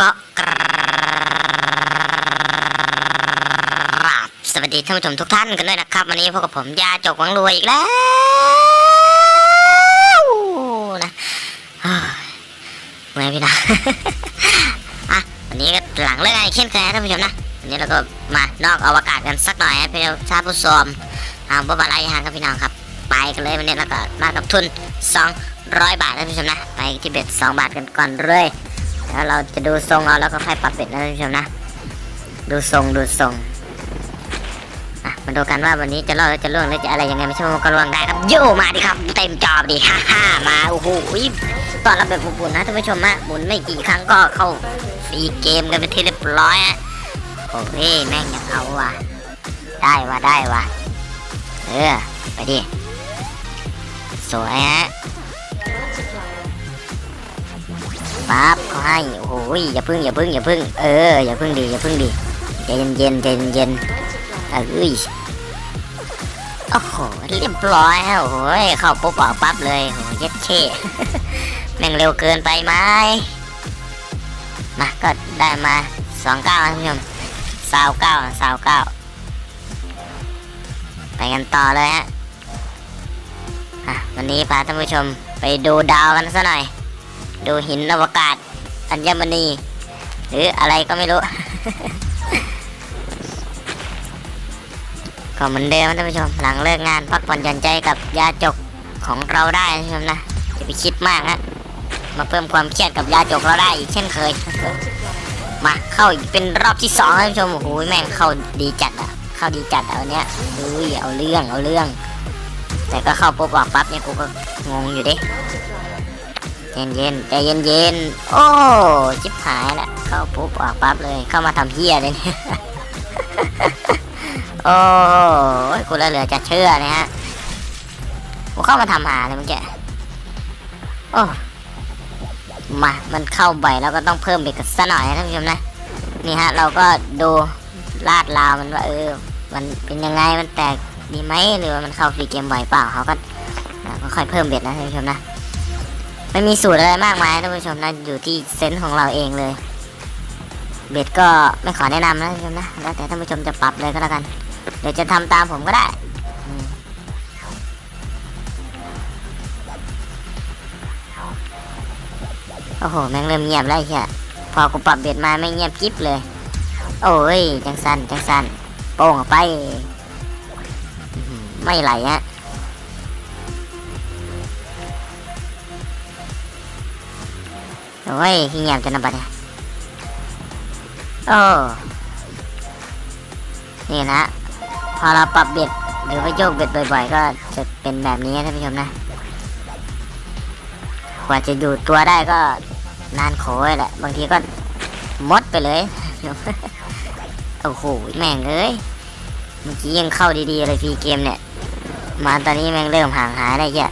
ก็กราบสวัสดีท่านผู้ชมทุกท่านกันด้วยนะครับ วันนี้พบกับผมยาจกวังรวยอีกแล้วนะเฮ้ยเมื่อยพี่นะอะวันนี้ก็หลังเลิกงานเช่นเคยนะท่านผู้ชมนะวันนี้เราก็มานอกอวกาศกันสักหน่อยนะพี่เราชาผู้ชมทางบ๊อบอะไรฮะครับพี่น้องครับ ไปกันเลยวันนี้แล้วก็มากับทุน 200 บาทนะท่านผู้ชมนะ ไปที่เบ็ด2บาทกันก่อนเลย แล้วเราจะดูทรงเอาแล้วก็ค่อยปรับเบ็ดนะท่านผู้ชมนะ ดูทรงดูทรงอะมาดูกันว่าวันนี้จะรอดหรือจะล่วงหรือจะอะไรยังไงไม่ใช่ว่าก็ล่วงได้ครับโย่มาดิครับ เต็มจอบดิฮ่าฮ่ามาโอ้โหตอนรับแบบปุ่นๆนะท่านผู้ชมนะหมุนไม่กี่ครั้งก็เข้าฟรีเกมกันไปที่เรียบร้อยฮะโอ้ยแม่งยังเอาว่ะได้ว่ะได้ว่ะเออไปดิสวยฮะ ปั๊บเขาให้โอ้โหอย่าพึ่งอย่าพึ่งอย่าพึ่งเอออย่าพึ่งดีอย่าพึ่งดีใจเย็นเย็นๆใจเย็นเย็นๆเอ้ยโอ้โหเรียบร้อยฮะโอ้โหเข้าปุ๊บออกปั๊บเลยโอ้โหเย็ดเช่แม่งเร็วเกินไปไหมมาก็ได้มาสองเก้าท่านผู้ชมสาวเก้าสาวเก้าไปกันต่อเลยฮะวันนี้พาท่านผู้ชมไปดูดาวกันซะหน่อย ดูหินอวกาศ อัญมณี หรืออะไรก็ไม่รู้ ก็เหมือนเดิมนะท่านผู้ชม หลังเลิกงานพักผ่อนหย่อนใจกับยาจกของเราได้นะท่านผู้ชมนะอย่าไปคิดมากฮะมาเพิ่มความเครียดกับยาจกเราได้อีกเช่นเคย มาเข้าอีกเป็นรอบที่สองท่านผู้ชมโอ้โหแม่งเข้าดีจัดอะ เข้าดีจัดเอะวันเนี้ยอุ้ยเอาเรื่องเอาเรื่อง แต่ก็เข้าปุ๊บออกปั๊บเนี่ยกูก็งงอยู่ดิ เย็นเย็นใจเย็นเย็นโอ้จิบหายละเข้าปุ๊บออกปั๊บเลยเข้ามาทำเฮียเลยเนี่ยโอ้ยกูเหลือจะเชื่อนะฮะกูเข้ามาทำหาเลยเมื่อกี้โอ้มามันเข้าบ่อยแล้วก็ต้องเพิ่มเบรกสักหน่อยนะท่านผู้ชมนะนี่ฮะ เราก็ดูลาดราวมันว่าเออ มันเป็นยังไงมันแตกดีไหมหรือว่ามันเข้าฟรีเกมบ่อยเปล่าเขาก็ก็ค่อยเพิ่มเบ็ดนะท่านผู้ชมนะ ไม่มีสูตรอะไรมากมายท่านผู้ชมนะอยู่ที่เซนส์ของเราเองเลย เบ็ดก็ไม่ขอแนะนำนะท่านผู้ชมนะแล้วแต่ท่านผู้ชมจะปรับเลยก็แล้วกัน เดี๋ยวจะทำตามผมก็ได้โอ้โหแม่งเริ่มเงียบแล้วเฮียพอกูปรับเบ็ดมาไม่เงียบกิ๊บเลย โอ้ยจังสันจังสันโป้งออกไป ไม่ไหลฮะ โอ้ยขี้เงียบจนนำบัดเนี่ยโอ้นี่นะพอเราปรับเบ็ดหรือว่าโยกเบ็ดบ่อย ๆ ก็จะเป็นแบบนี้ท่านผู้ชมนะกว่าจะอยู่ตัวได้ก็นานโขยแหละ บางทีก็มดไปเลยโอ้โหแม่งเอ้ยเมื่อกี้ยังเข้าดีๆเลยฟีเกมเนี่ย มาตอนนี้แม่งเริ่มห่างหายได้เยอะ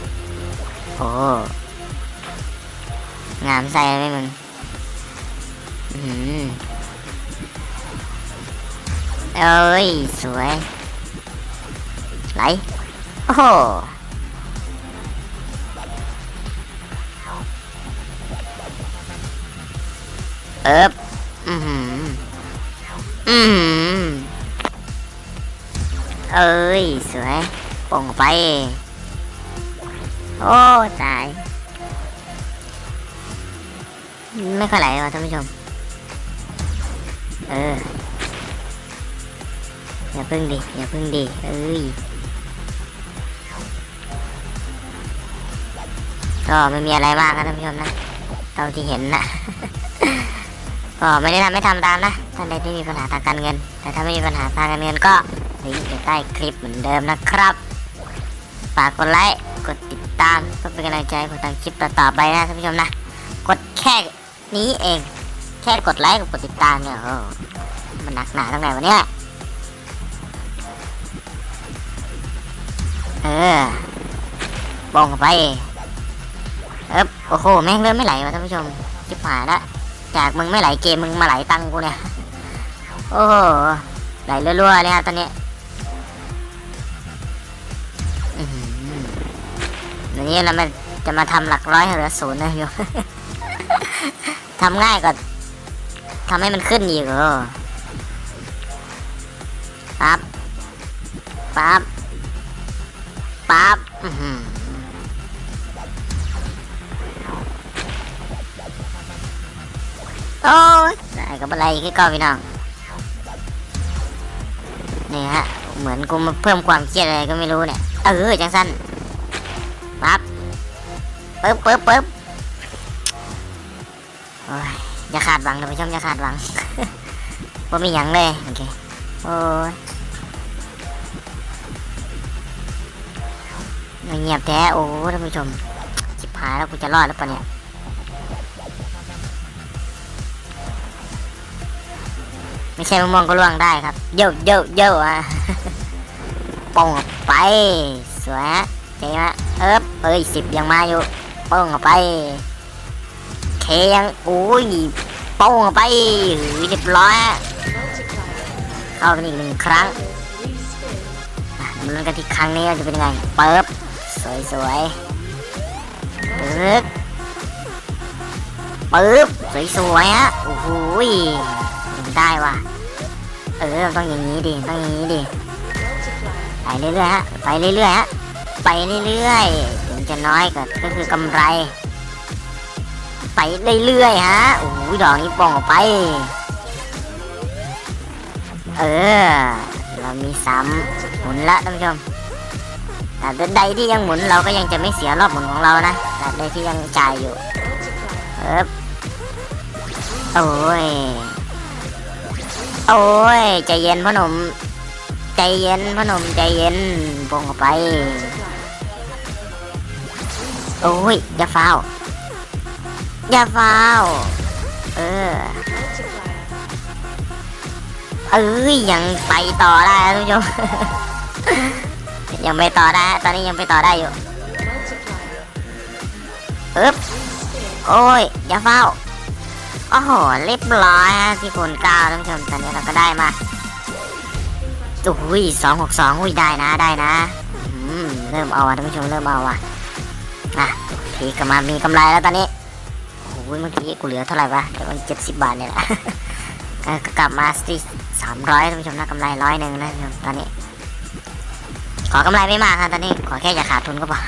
โอ้ งามใส่ไหมมึงเอ้ย สวยไหลโอ้โหเอิบอือหืออือหือเอ้ย สวยป่งไป โอ้ ตาย ไม่ค่อยไหลว่ะท่านผู้ชม เออ อย่าพึ่งดิ อย่าพึ่งดิ เอ้ย ก็ไม่มีอะไรมากนะท่านผู้ชมนะเท่าที่เห็นนะก็ไม่ได้ทำไม่ทำตามนะ ท่านใดที่มีปัญหาทางการเงิน แต่ถ้าไม่มีปัญหาทางการเงินก็ลิงก์อยู่ใต้คลิปเหมือนเดิมนะครับ ฝากกดไลค์ กดติดตามเพื่อเป็นกำลังใจให้ผมทำคลิปต่อๆไปนะท่านผู้ชมนะ กดแค่ นี้เอง แค่กดไลค์กับกดติดตามเนี่ยโอ้มันหนักหนาตรงไหนวะเนี่ยเออบงไปเอ๊บโอ้โหแม่งเริ่มไม่ไหลว่ะท่านผู้ชมชิบหายละจากมึงไม่ไหลเกมมึงมาไหลตังกูเนี่ยโอ้โหไหลรัวๆเลยฮะตอนนี้อื้อหือเดี๋ยวนี้เรามาจะมาทำหลักร้อยเหลือศูนย์นะโยม ทำง่ายกว่าทำให้มันขึ้นอีกเออปั๊บปั๊บปั๊บโอ้ยได้กับอะไรแค่ก็พี่น้องนี่ฮะ เหมือนกูมาเพิ่มความเครียดอะไรก็ไม่รู้เนี่ย เออจังสั้นปั๊บปึ๊บปึ๊บปึ๊บ อย่าขาดหวังนะผู้ชมอย่าขาดหวังว่ามีหยังเลยโอเคโอ้ยเงียบแท้โอ้ท่านผู้ชมจิบหายแล้วกูจะรอดแล้วปะเนี่ยไม่ใช่มะม่วงก็ล่วงได้ครับเยอะเยอะเยอะอะปองออกไปสวยฮะเจ๋งฮะเอิบเอ้ยสิบยังมาอยู่ปองออกไป ยังโอ้ยปองไปหือเรียบร้อยเข้ากันอีกหนึ่งครั้งมาลุ้นกันที่ครั้งนี้จะเป็นยังไงเปิบสวยสวยๆปึ๊บปึ๊บสวยสวยๆฮะโอ้โหยได้ว่ะเออต้องอย่างนี้ดิต้องอย่างนี้ดิไปเรื่อยๆฮะไปเรื่อยๆฮะไปเรื่อยๆถึงจะน้อยก็ก็คือกำไร ไปเรื่อยๆฮะโอ้ยดอกนี้ป่องออกไป เออ เรามีซ้ำหมุนละท่านผู้ชมแต่ใดที่ยังหมุนเราก็ยังจะไม่เสียรอบหมุนของเรานะแต่ใดที่ยังจ่ายอยู่เออโอ้ย โอ้ย ใจเย็นพ่อหนุ่ม ใจเย็นพ่อหนุ่มใจเย็นปงออกไป โอ้ยอย่าฟ้าว อย่าฟาวเออเอ้ยยังไปต่อได้ทุกผู้ชมยังไปต่อได้ ตอนนี้ยังไปต่อได้อยู่อึ๊บโอ้ย อย่าฟ้าวโอ้โหเรียบร้อยฮะที่คูณเก้าท่านผู้ชมตอนนี้เราก็ได้มาอุ้ยสองหกสองอุ้ยได้นะได้นะอืมเริ่มเอาอะท่านผู้ชมเริ่มเอาอะอะพีกมามีกำไรแล้วตอนนี้ อ้ยเมื่อกี้กูเหลือเท่าไหร่วะเดี๋ยวมันเจ็ดสิบบาทเนี่ยแหละกลับมาสิสามร้อยท่านผู้ชมนะกำไรร้อยหนึ่งนะท่านผู้ชมตอนนี้ ขอกำไรไม่มากครับตอนนี้ ขอแค่อย่าขาดทุนก็พอ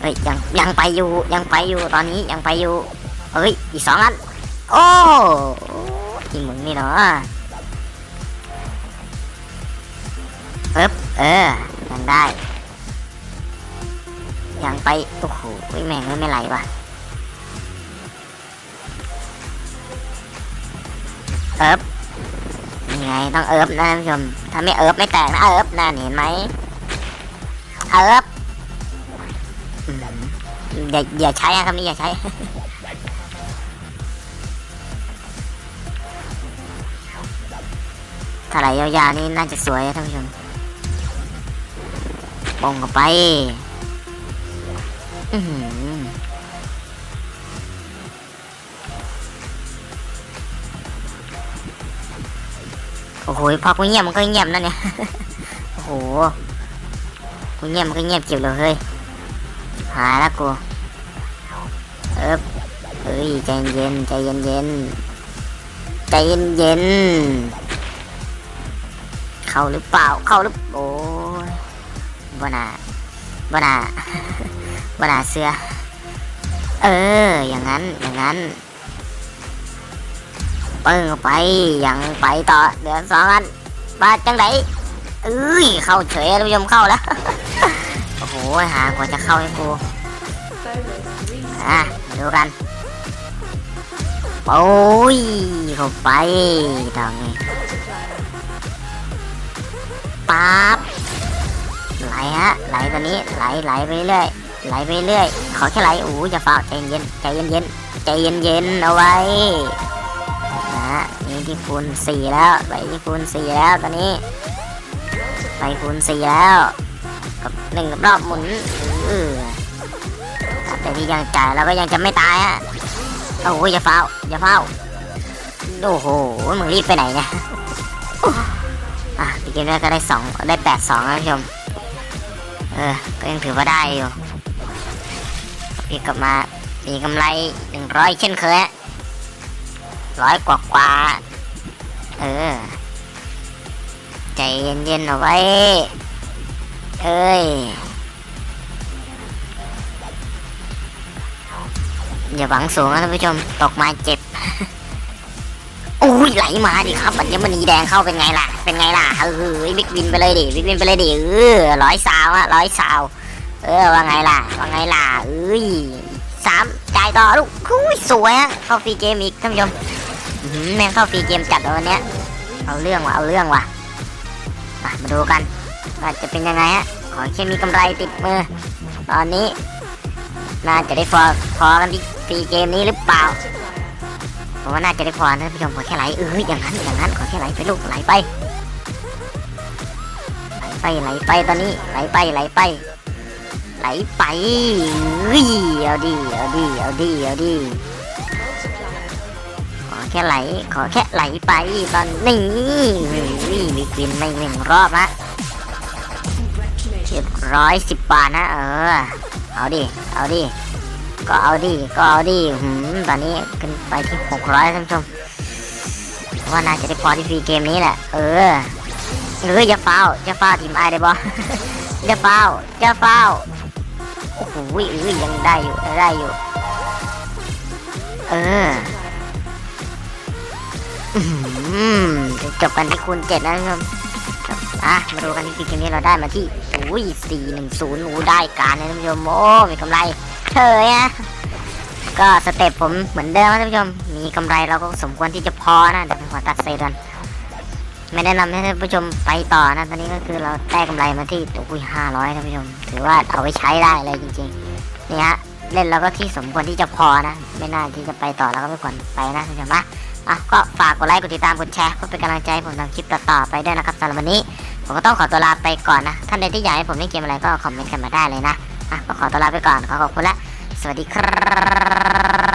เฮ้ยยังยังไปอยู่ยังไปอยู่ตอนนี้ยังไปอยู่เฮ้ยอีกสองอันโอ้อีหมึงนี่เนาะปึ๊บเออยังได้ ยังไปโอ้โหแม่งไม่ไหลว่ะ เอิบยังไงต้องเอิบนะท่านผู้ชม ถ้าไม่เอิบไม่แตกนะเอิบนั่นเห็นไหมเอิบอย่าอย่าใช้อะคำนี้อย่าใช้ถ้าไหลยาวๆนี่น่าจะสวยนะท่านผู้ชมปงเข้าไป อื โอ้โหพอกูเงียบมันก็เงียบนั่นเนี่ยโอ้โหกูเงียบมันก็เงียบเก็บเลยเฮ้ยหายล้วกูเอ๊บเฮ้ยใจเย็นใจเย็นเย็นใจเย็นเย็นเข้าหรือเปล่าเข้าหรือโอ้ยบนาบนาบนาเสื้อเอออย่างนั้นอย่างนั้น เปิ้งออไปยังไปต่อเดือนสองอันบาดจังไดเอ้ยเข้าเฉยท่านผู้ชมเข้าแล้วโอ้โหหากว่าจะเข้าให้กูอะมาดูกันโอ้ยเข้าไปตรงนี้ปั๊บไหลฮะไหลตัวนี้ไหลไหลไปเรื่อยไหลไปเรื่อยขอแค่ไหลโอ้ยอย่าฟ้าใจเย็นใจเย็นเย็นใจเย็นเย็นเอาไว้ ที่คูณสี่แล้วไปที่คูณสี่แล้วตอนนี้ ไปคูณสี่แล้วกับหนึ่งกับรอบหมุนเออแต่ที่ยังจ่ายเราก็ยังจะไม่ตายฮะโอ้ยอย่าฟ้าอย่าฟ้าโอ้โหมึงรีบไปไหนเนี่ยอะปีเกมแรกก็ได้สองได้แปดสองนะผู้ชมเออก็ยังถือว่าได้อยู่พี่กลับมามีกำไรหนึ่งร้อยเช่นเคยฮะ ร้อยกว่ากว่า เออ ใจเย็นๆเอาไว้ เอ้ย อย่าหวังสูงนะท่านผู้ชม ตกมาเจ็บอุ้ยไหลมาดิครับอัญมณีแดงเข้าเป็นไงล่ะ เป็นไงล่ะ เออบิ๊กวินไปเลยดิบิ๊กวินไปเลยดิเออร้อยสาวอะร้อยสาว เออว่าไงล่ะ ว่าไงล่ะเอ้ยสามจ่ายต่อลูกอุ้ยสวยอะเข้าฟรีเกมอีกท่านผู้ชม แม่งเข้าฟรีเกมจัดเลยวันเนี้ยเอาเรื่องว่ะเอาเรื่องว่ะมาดูกันว่าจะเป็นยังไงฮะขอแค่มีกำไรติดมือ ตอนนี้ น่าจะได้พอพอกันที่ฟรีเกมนี้หรือเปล่าผมว่าน่าจะได้พอนะท่านผู้ชมขอแค่ไหลเอออย่างนั้นอย่างนั้นขอแค่ไหลไปลูกไหลไปไหลไปไหลไปตอนนี้ไหลไปไหลไปไหลไปเฮ้ยเอาดิเอาดิเอาดิเอาดิขอแค่ไหล ขอแค่ไหลไปตอนนี้เฮ้ยมีกินไม่หนึ่งรอบละเรียบร้อยสิบบาทนะเออ เอาดิ เอาดิ ก็เอาดิ ก็เอาดิหืมตอนนี้ขึ้นไปที่หกร้อยท่านผู้ชมว่าน่าจะได้พอที่ฟรีเกมนี้แหละ เออเอออย่าฟาวอย่าฟาวทีมไอได้บออย่าฟาวอย่าฟาวโอ้โหยังได้อยู่ยังได้อยู่ เออ จบกันที่คูณเจ็ดนะท่านผู้ชมอะมาดูกันที่ฟรีเกมนี้เราได้มาที่อุ้ยสี่หนึ่งศูนย์โอ้ได้การนะท่านผู้ชมโอ้มีกำไรเฉยอะก็สเต็ปผมเหมือนเดิมนะท่านผู้ชม มีกำไรเราก็สมควรที่จะพอนะเดี๋ยวผมขอตัดเซดันไม่แนะนำให้ท่านผู้ชมไปต่อนะตอนนี้ก็คือเราได้กำไรมาที่อุ้ยห้าร้อยท่านผู้ชม ถือว่าเอาไปใช้ได้เลยจริงๆนี่ฮะเล่นเราก็ที่สมควรที่จะพอนะ ไม่น่าที่จะไปต่อแล้วก็ไม่ควรไปนะท่านผู้ชมนะ อะก็ฝากกดไลค์กดติดตามกดแชร์เพื่อเป็นกำลังใจให้ผมทำคลิปต่อๆไปด้วยนะครับสำหรับวันนี้ ผมก็ต้องขอตัวลาไปก่อนนะ ท่านใดที่อยากให้ผมเล่นเกมอะไรก็คอมเมนต์กันมาได้เลยนะอะก็ขอตัวลาไปก่อนขอขอบคุณและสวัสดีครับ